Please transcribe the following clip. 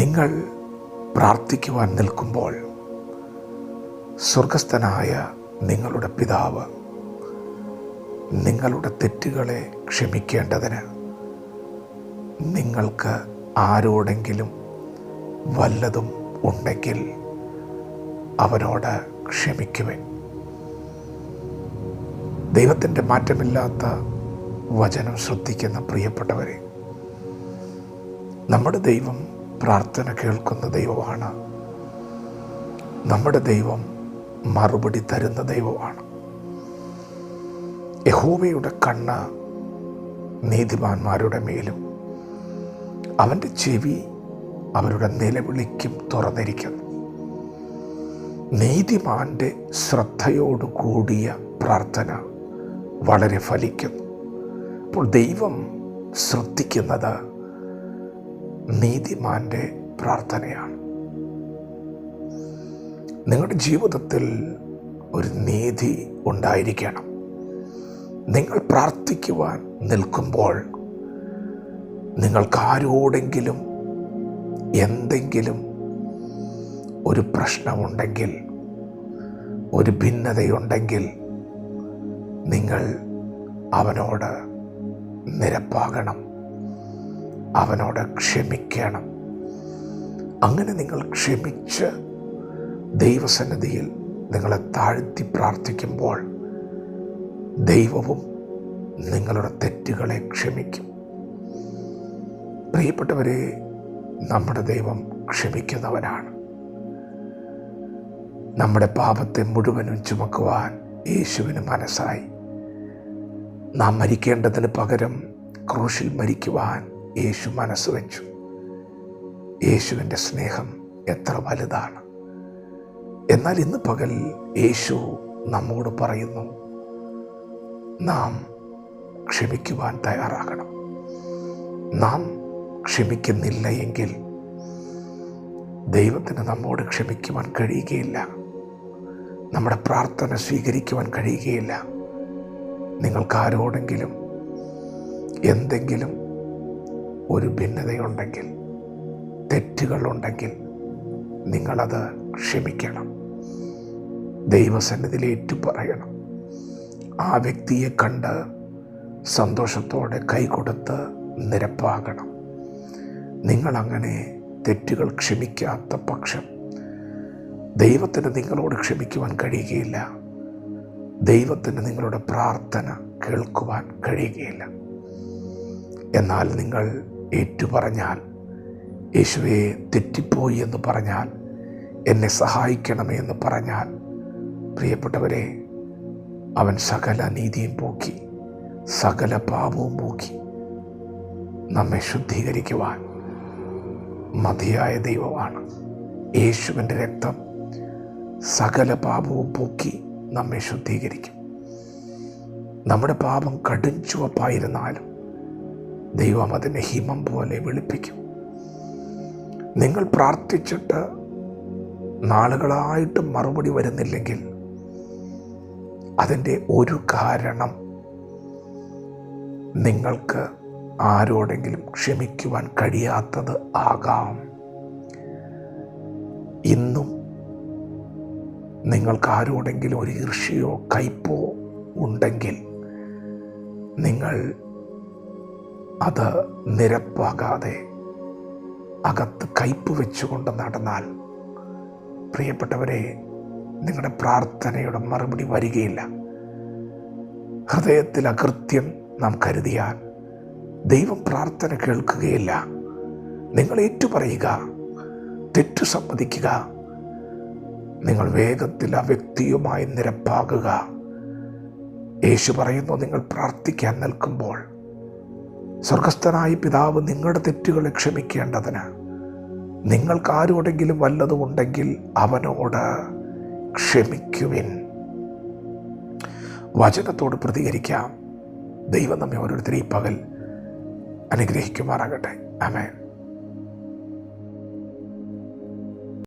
നിങ്ങൾ പ്രാർത്ഥിക്കുവാൻ നിൽക്കുമ്പോൾ സ്വർഗസ്ഥനായ നിങ്ങളുടെ പിതാവ് നിങ്ങളുടെ തെറ്റുകളെ ക്ഷമിക്കേണ്ടതിന് നിങ്ങൾക്ക് ആരോടെങ്കിലും വല്ലതും ഉണ്ടെങ്കിൽ അവനോട് ക്ഷമിക്കുവൻ. ദൈവത്തിന്റെ മാറ്റമില്ലാത്ത വചനം ശ്രദ്ധിക്കുന്ന പ്രിയപ്പെട്ടവരെ നമ്മുടെ ദൈവം പ്രാർത്ഥന കേൾക്കുന്ന ദൈവമാണ്. നമ്മുടെ ദൈവം മറുപടി തരുന്ന ദൈവമാണ്. യഹോവയുടെ കണ്ണ് നീതിമാന്മാരുടെ മേലും അവന്റെ ചെവി അവരുടെ നിലവിളിക്കും തുറന്നിരിക്കുന്നു. നീതിമാന്റെ ശ്രദ്ധയോടു കൂടിയ പ്രാർത്ഥന വളരെ ഫലിക്കുന്നു. അപ്പോൾ ദൈവം ശ്രദ്ധിക്കുന്നത് നീതിമാന്റെ പ്രാർത്ഥനയാണ്. നിങ്ങളുടെ ജീവിതത്തിൽ ഒരു നീതി ഉണ്ടായിരിക്കണം. നിങ്ങൾ പ്രാർത്ഥിക്കുവാൻ നിൽക്കുമ്പോൾ നിങ്ങൾക്കാരോടെങ്കിലും എന്തെങ്കിലും ഒരു പ്രശ്നമുണ്ടെങ്കിൽ ഒരു ഭിന്നതയുണ്ടെങ്കിൽ നിങ്ങൾ അവനോട് നിരപ്പാകണം. അവനോട് ക്ഷമിക്കണം. അങ്ങനെ നിങ്ങൾ ക്ഷമിച്ച് ദൈവസന്നിധിയിൽ നിങ്ങളെ താഴ്ത്തി പ്രാർത്ഥിക്കുമ്പോൾ ദൈവവും നിങ്ങളുടെ തെറ്റുകളെ ക്ഷമിക്കും. പ്രിയപ്പെട്ടവരെ നമ്മുടെ ദൈവം ക്ഷമിക്കുന്നവനാണ്. നമ്മുടെ പാപത്തെ മുഴുവനും ചുമക്കുവാൻ യേശുവിന് മനസ്സായി. നാം മരിക്കേണ്ടതിന് പകരം ക്രൂശിൽ മരിക്കുവാൻ യേശു മനസ്സ് വെച്ചു. യേശുവിന്റെ സ്നേഹം എത്ര വലുതാണ്. എന്നാൽ ഇന്ന് പകൽ യേശു നമ്മോട് പറയുന്നു നാം ക്ഷമിക്കുവാൻ തയ്യാറാകണം. നാം ക്ഷമിക്കുന്നില്ല എങ്കിൽ ദൈവത്തിന് നമ്മോട് ക്ഷമിക്കുവാൻ കഴിയുകയില്ല. നമ്മുടെ പ്രാർത്ഥന സ്വീകരിക്കുവാൻ കഴിയുകയില്ല. നിങ്ങൾക്കാരോടെങ്കിലും എന്തെങ്കിലും ഒരു ഭിന്നതയുണ്ടെങ്കിൽ തെറ്റുകളുണ്ടെങ്കിൽ നിങ്ങളത് ക്ഷമിക്കണം. ദൈവസന്നിധിയിൽ ഏറ്റു പറയണം ആ വ്യക്തിയെ കണ്ട് സന്തോഷത്തോടെ കൈകൊടുത്ത് നിരപ്പാകണം. നിങ്ങളങ്ങനെ തെറ്റുകൾ ക്ഷമിക്കാത്ത പക്ഷം ദൈവത്തിന് നിങ്ങളോട് ക്ഷമിക്കുവാൻ കഴിയുകയില്ല. ദൈവത്തിന് നിങ്ങളുടെ പ്രാർത്ഥന കേൾക്കുവാൻ കഴിയുകയില്ല. എന്നാൽ നിങ്ങൾ ഏറ്റുപറഞ്ഞാൽ യേശുവെ തെറ്റിപ്പോയി എന്ന് പറഞ്ഞാൽ എന്നെ സഹായിക്കണമേ എന്ന് പറഞ്ഞാൽ പ്രിയപ്പെട്ടവരെ അവൻ സകല നീതിയും പോക്കി സകല പാപവും പോക്കി നമ്മെ ശുദ്ധീകരിക്കുവാൻ മതിയായ ദൈവമാണ്. യേശുവിന്റെ രക്തം സകല പാപവും പോക്കി നമ്മെ ശുദ്ധീകരിക്കും. നമ്മുടെ പാപം കടും ചുവപ്പായിരുന്നാലും ദൈവം അതിനെ ഹിമം പോലെ വെളുപ്പിക്കും. നിങ്ങൾ പ്രാർത്ഥിച്ചിട്ട് നാളുകളായിട്ട് മറുപടി വരുന്നില്ലെങ്കിൽ അതിന്റെ ഒരു കാരണം നിങ്ങൾക്ക് ആരോടെങ്കിലും ക്ഷമിക്കുവാൻ കഴിയാത്തത് ആകാം. ഇന്നും നിങ്ങൾക്ക് ആരോടെങ്കിലും ഒരു ഈർഷ്യയോ കയ്പോ ഉണ്ടെങ്കിൽ നിങ്ങൾ അത് നിരപ്പാകാതെ അകത്ത് കയ്പ് വെച്ചുകൊണ്ട് നടന്നാൽ പ്രിയപ്പെട്ടവരെ നിങ്ങളുടെ പ്രാർത്ഥനയുടെ മറുപടി വരികയില്ല. ഹൃദയത്തിൽ അകൃത്യം നാം കരുതിയാൽ ദൈവം പ്രാർത്ഥന കേൾക്കുകയില്ല. നിങ്ങൾ ഏറ്റുപറയുക തെറ്റു സമ്മതിക്കുക നിങ്ങൾ വേഗത്തിൽ ആ വ്യക്തിയുമായി നിരപ്പാകുക. യേശു പറയുന്നു നിങ്ങൾ പ്രാർത്ഥിക്കാൻ നിൽക്കുമ്പോൾ സ്വർഗസ്ഥനായ പിതാവ് നിങ്ങളുടെ തെറ്റുകളെ ക്ഷമിക്കേണ്ടതിന്. നിങ്ങൾക്ക് ആരോടെങ്കിലും വല്ലതും ഉണ്ടെങ്കിൽ അവനോട് ക്ഷമിക്കുവിൻ. വചനത്തോട് പ്രതികരിക്കാം. ദൈവം നമ്മെ ഓരോരുത്തരെയും പകൽ അനുഗ്രഹിക്കുമാറാകട്ടെ. അമേൻ